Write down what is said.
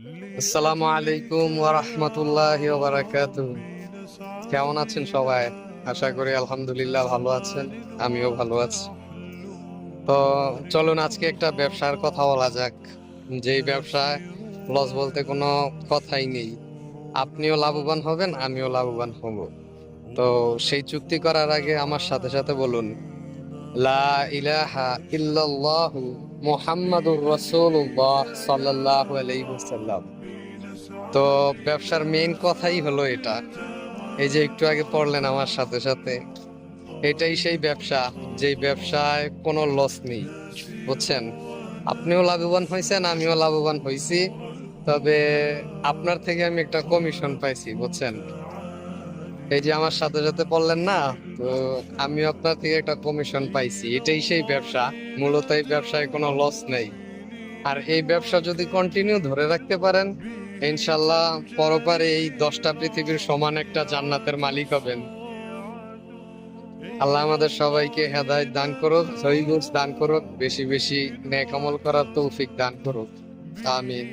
আসসালামু আলাইকুম ওয়া রাহমাতুল্লাহি ওয়া বারাকাতুহু কেমন আছেন সবাই? আশা করি আলহামদুলিল্লাহ ভালো আছেন, আমিও ভালো আছি। তো চলুন আজকে একটা ব্যবসার কথা বলা যাক। যেই ব্যবসায় লস বলতে কোনো কথাই নেই। আপনিও লাভবান হবেন, আমিও লাভবান হব। তো সেই চুক্তি করার আগে আমার সাথে সাথে বলুন লা ইলাহা তো ব্যবসার মেইন কথাই হলো এটা। এই যে একটু আগে পড়লেন আমার সাথে সাথে, এটাই সেই ব্যবসা, যেই ব্যবসায় কোনো লস নেই, বুঝছেন? আপনিও লাভবান হয়েছেন আমিও লাভবান হয়েছি তবে আপনার থেকে আমি একটা কমিশন পাইছি, বুঝছেন? এই যে আমার সাথে সাথে পড়লেন না? তো আমি আপনার থেকে একটা কমিশন পাইছি। এটাই সেই ব্যবসা। মূলত এই ব্যবসায় কোনো লস নেই। আর এই ব্যবসা যদি কন্টিনিউ ধরে রাখতে পারেন, ইনশাল্লাহ পরপারে এই দশটা পৃথিবীর সমান একটা জান্নাতের মালিক হবেন। আল্লাহ আমাদের সবাইকে হেদায়ত দান করুক সহিগুজ দান করুক, বেশি বেশি নেক আমল করার তৌফিক দান করুক। আমিন।